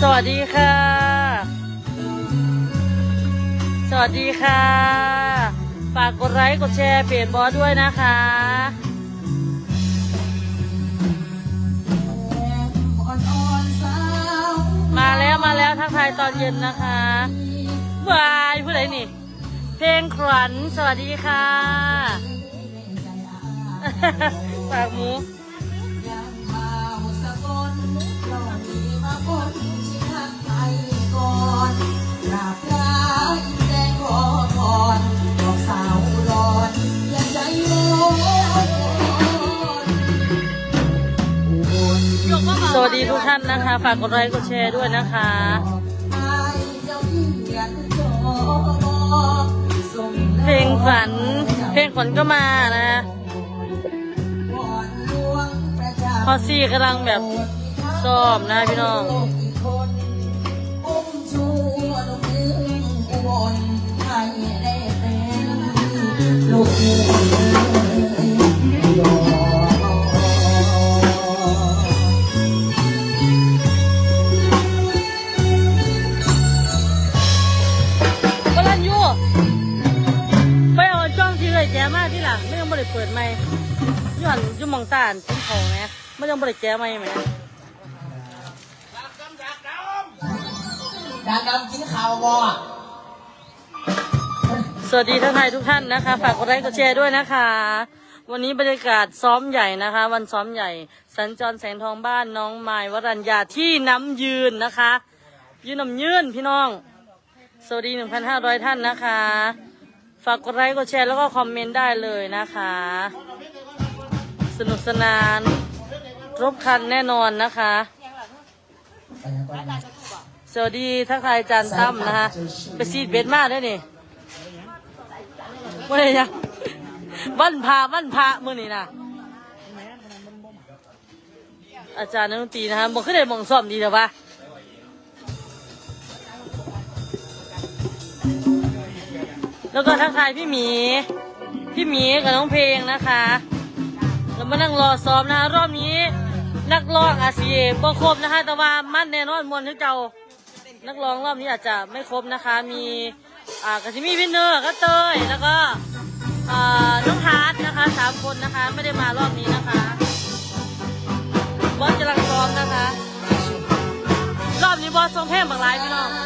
สวัสดีค่ะ สวัสดีค่ะ ฝากกดไลค์กดแชร์เพจบอสด้วยนะคะมาแล้วมาแล้วทักทายตอนเย็นนะคะบายผู้ใดนี่ เพลงขวัญสวัสดีค่ะ ฝากหมู วัสดีทุกท่านนะคะ ฝากกดไลค์กดแชร์ด้วยนะคะเพลงฝัน เพลงฝันก็มานะพอซี่กำลังแบบซ้อมนะพี่น้องลูก ไม่ยังบริเปิดไม่ย้อนอยุ่หมองตาลทิ้งของนะไม่ยังบริแจไม่ไหมดาดำกินข้าวบ่สวัสดีท่านไทยทุกท่านนะคะ ฝากกดไลค์กดแชร์ด้วยนะคะ วันนี้บรรยากาศซ้อมใหญ่นะคะ วันซ้อมใหญ่ สัญจรแสงทองบ้านน้องไม้วรัญญาที่น้ำยืนนะคะ ยืนน้ำยืนพี่น้อง สวัสดี 1,500 ท่านนะคะ ฝากกดไลค์กดแชร์แล้วก็คอมเมนต์ได้เลยนะคะ สนุกสนานครบครันแน่นอนนะคะ สวัสดีทักทายอาจารย์ตั้มนะคะไปซีดเบ็ดมาได้นี่ว่าไงยังวันพาวันพระมื่อนี้นะอาจารย์นักดนตรีนะคะบอกขึ้นได้มองซ่อมดีแต่ว่า แล้วก็ทักทายพี่หมี พี่หมีกับน้องเพลงนะคะ เรามานั่งรอซ้อมนะคะรอบนี้นักร้องอาซีบ่ครบนะคะแต่ว่ามันแน่นอนมวลที่เจ้านักร้องรอบนี้อาจจะไม่ครบนะคะ มีอ่ากระชิมีวินเนอร์ก็เตยแล้วก็อ่าน้องฮาร์ดนะคะสามคนนะคะไม่ได้มารอบนี้นะคะบอสกำลังซ้อมนะคะ รอบนี้บอสทรงเพลงบางรายพี่น้อง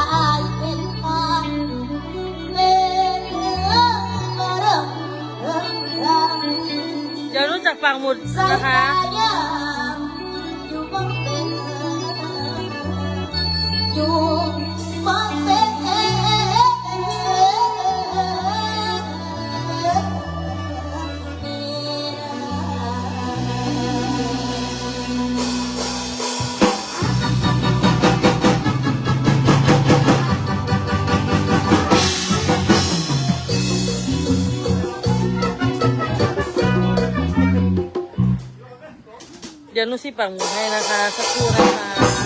ายเป็นฟันเป็นเรื่องมาเริ่มเริ่มรัง เดี๋ยวรู้จักปังหมุดนะคะ เดี๋ยวนุชสิปังหมุดให้นะคะ สักครู่นะคะ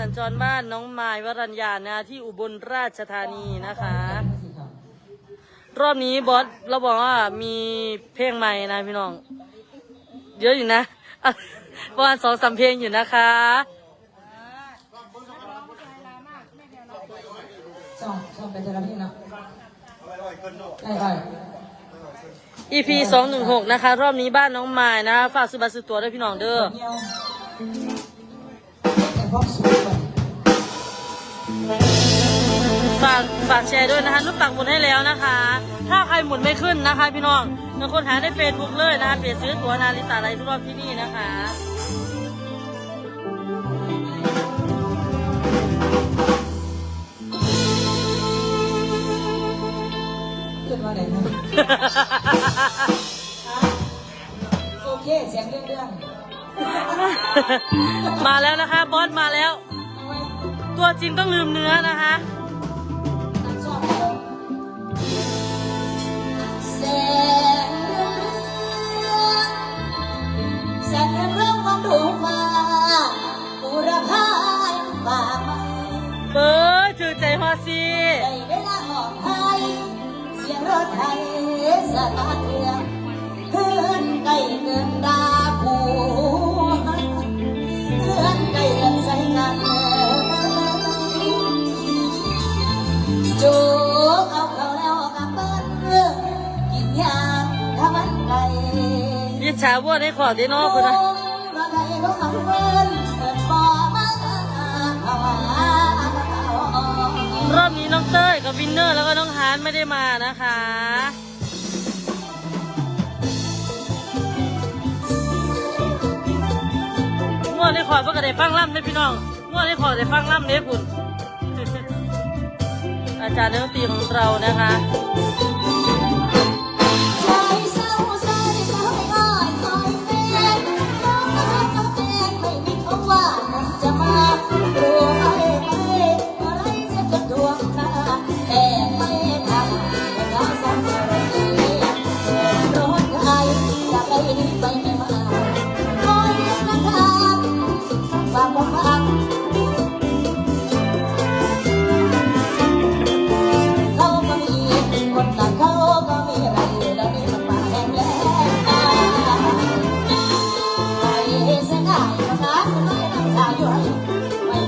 สงทองสัญจรบ้านน้องไม้วรัญญานะที่อุบลราชธานีนะคะ รอบนี้บอสเราบอกว่ามีเพลงใหม่นะพี่น้อง เยอะอยู่นะอะประมาณสองสามเพลงอยู่นะคะชอบชอบเป็นเทอราพีนะไล่ไล่ EP สองหนึ่งหกนะคะ รอบนี้บ้านน้องไม้นะฝากซื้อบัตรซื้อตั๋วด้วยพี่น้องเด้อเงี้ยวแต่ พวกสูงก่อนฝากฝากแชร์ด้วยนะคะนุกปักหมุดให้แล้วนะคะ ถ้าใครหมุนไม่ขึ้นนะคะ พี่น้องเงินคนหาได้เฟซบุ๊กเลยนะคะเปลี่ยนซื้อตั๋วนาริตาอะไรทุกรอบที่นี่นะคะเกิดว่าไหนนะโอเคเสียงเรื่องเรื่อง มาแล้วนะคะ บอสมาแล้ว ตัวจริงต้องลืมเนื้อนะคะตัดชอบแล้วแสงเรืองแสงเรืองมองดูฟ้าบุรพายฝ่าไม้เบิร์ถือใจฮอซีเวลาหอบไทยเสียงรถไทยสตาร์ทเครื่องเพื่อนใกล้เกินดา วัวในขอดีเนอกคุณนะมาไกลก็คำเบิ้ลเปิดบ่อมาเขาว่ารอบนี้น้องเต้ยกับวินเนอร์แล้วก็น้องฮานไม่ได้มานะคะง่วงในขอดเพื่อก็ได้ฟังล่ำได้อพี่น้องง่วงในขอดได้ฟังล่ำเด้อคุณอาจารย์นักดนตรีของเรานะคะ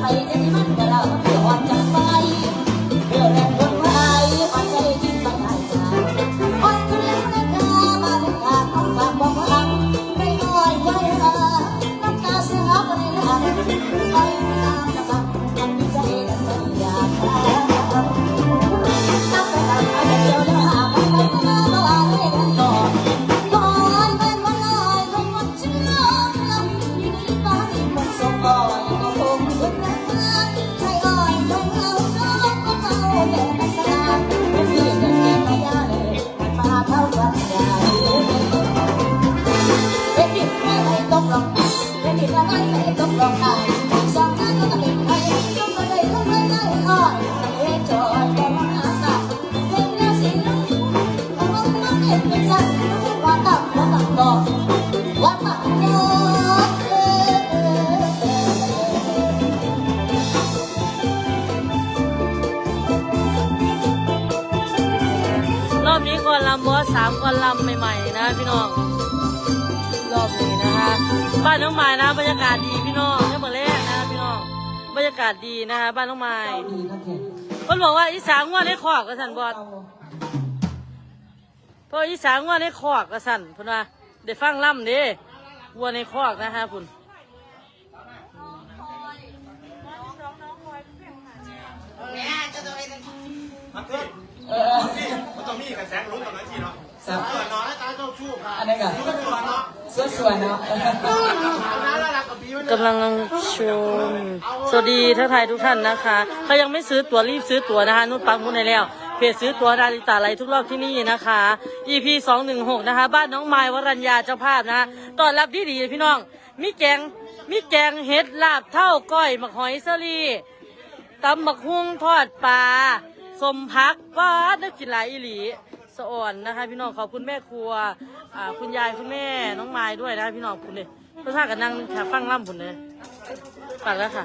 ให้ไม่ไปจ รอบนี้กอนลำบอสสามกอนลำใหม่ๆนะพี่น้อง รอบนี้นะคะบ้านน้องไม้นะบรรยากาศดีพี่น้องเนี่ยเมื่อแรกนะพี่น้อง บรรยากาศดีนะคะบ้านน้องไม้ดีนะแกคนบอกว่าอีสานว่าได้ขอกกระสันบอส เอาเพราะอีสานว่าได้ขอกกระสันพุ่นว่าได้ฟังล่ำเด้วัวในคอกนะคะพุ่นเออมันต้องมีกันแสงลุ้นกับนาทีเนาะสับเกิดน้อยตาเจ้าชู้ค่ะอันนี้ก่อนก็ตัวเนาะสวยสวยเนาะเนาะกำลังชม สวัสดีทักทายทุกท่านนะคะ เขายังไม่ซื้อตั๋วรีบซื้อตั๋วนะคะนุ่นปังมุนในแล้ว จซื้อตัวนาฬิตาไรทุกรอบที่นี่นะคะ EP สองหนึ่งหกนะคะ บ้านน้องไม้วรัญญาเจ้าภาพนะต้อนรับดีดีพี่น้อง มีแกง มีแกงเห็ดลาบเท่าก้อยหมักหอยเซรีตำหมักฮุ้งทอดปลาสมพักป้าดนักกินหลายอีหลีสะอ่อนนะคะ พี่น้องขอบคุณแม่ครัวคุณยายคุณแม่น้องไม้ด้วยนะพี่น้องคุณเลยพื่อท่ากันนั่งแถวฟังล่ำคุณเลยฝากแล้วค่ะ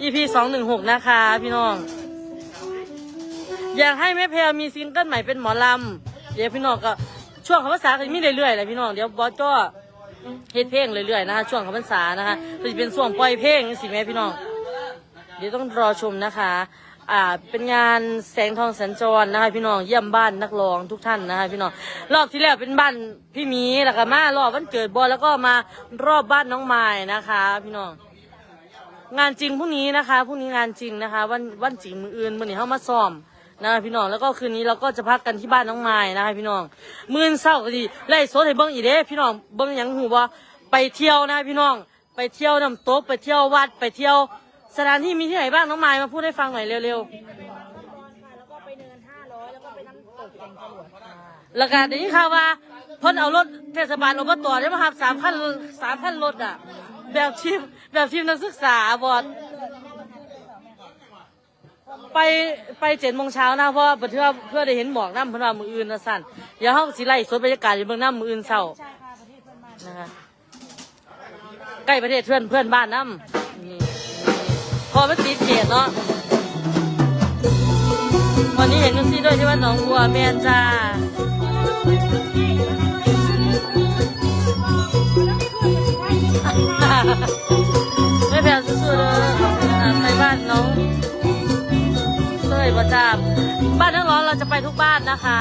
EP สองหนึ่งหกนะคะ พี่น้อง อยากให้แม่แพรมีซิงเกิลใหม่เป็นหมอลำ เดี๋ยวพี่น้องก็ช่วงคำภาษาก็จะมีเรื่อยๆแหละพี่น้อง เดี๋ยวบอสก็เฮ็ดเพลงเรื่อยๆนะคะช่วงคำภาษานะคะก็จะเป็นช่วงปล่อยเพลงสิแม่พี่น้อง เดี๋ยวต้องรอชมนะคะ อ่า เป็นงานแสงทองสัญจรนะคะ พี่น้องเยี่ยมบ้านนักร้องทุกท่านนะคะ พี่น้อง รอบที่แล้วเป็นบ้านพี่มีแล้วก็มารอบวันเกิดบอลแล้วก็มารอบบ้านน้องไม้นะคะ พี่น้องงานจริงพรุ่งนี้นะคะพรุ่งนี้งานจริงนะคะ วันวันจริงมืออื่นมื่อนี้เข้ามาซ้อม นะคะพี่น้องแล้วก็คืนนี้เราก็จะพักกันที่บ้านน้องไม้นะคะพี่น้องมื่นเศร้าก็ดีไล่โซดให้เบิ้งอีเด้พี่น้องเบิ้งหยังหูว่าไปเที่ยวนะคะพี่น้อง ไปเที่ยวน้ำตกไปเที่ยววัดไปเที่ยว สถานที่มีที่ไหนบ้างน้องไม้มาพูดให้ฟังหน่อยเร็วแล้วก็ไปเนินห้าร้อยแล้วก็ไปน้ำตกแก่งจรวดค่ะๆแล้วก็เดี๋ยวนี้ข่าวว่าเพิ่นเอารถเทศบาลอบตได้มาครับสามคันสามคันรถอะ แบบทีมแบบทีมนักศึกษาบอด ไปไปเจ็ดโมงเช้านะเพราะว่าเพื่อเพื่อได้เห็นหมอกน้ำเพื่อนว่ามืออื่นนะสั่นเดี๋ยวเขาสิไล่สดบรรยากาศอยู่เบื้องน้ำมืออื่นเศร้าใช่ค่ะประเทศเพื่อนบ้านนะคะใกล้ประเทศเพื่อนเพื่อนบ้านน้ำนี่พอไม่ติดเขตเนาะวันนี้เห็นนุซี่ด้วยที่ว่าหนองบัวแมนจ้าไม่แพ้สู้ๆเลยอ่าไปบ้านน้อง เลยประจาบ้านทั้งร้อนเราจะไปทุกบ้านนะคะ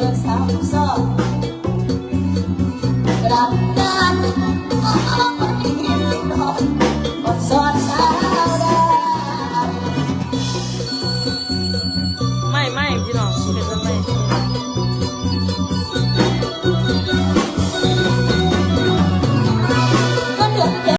Let's have some.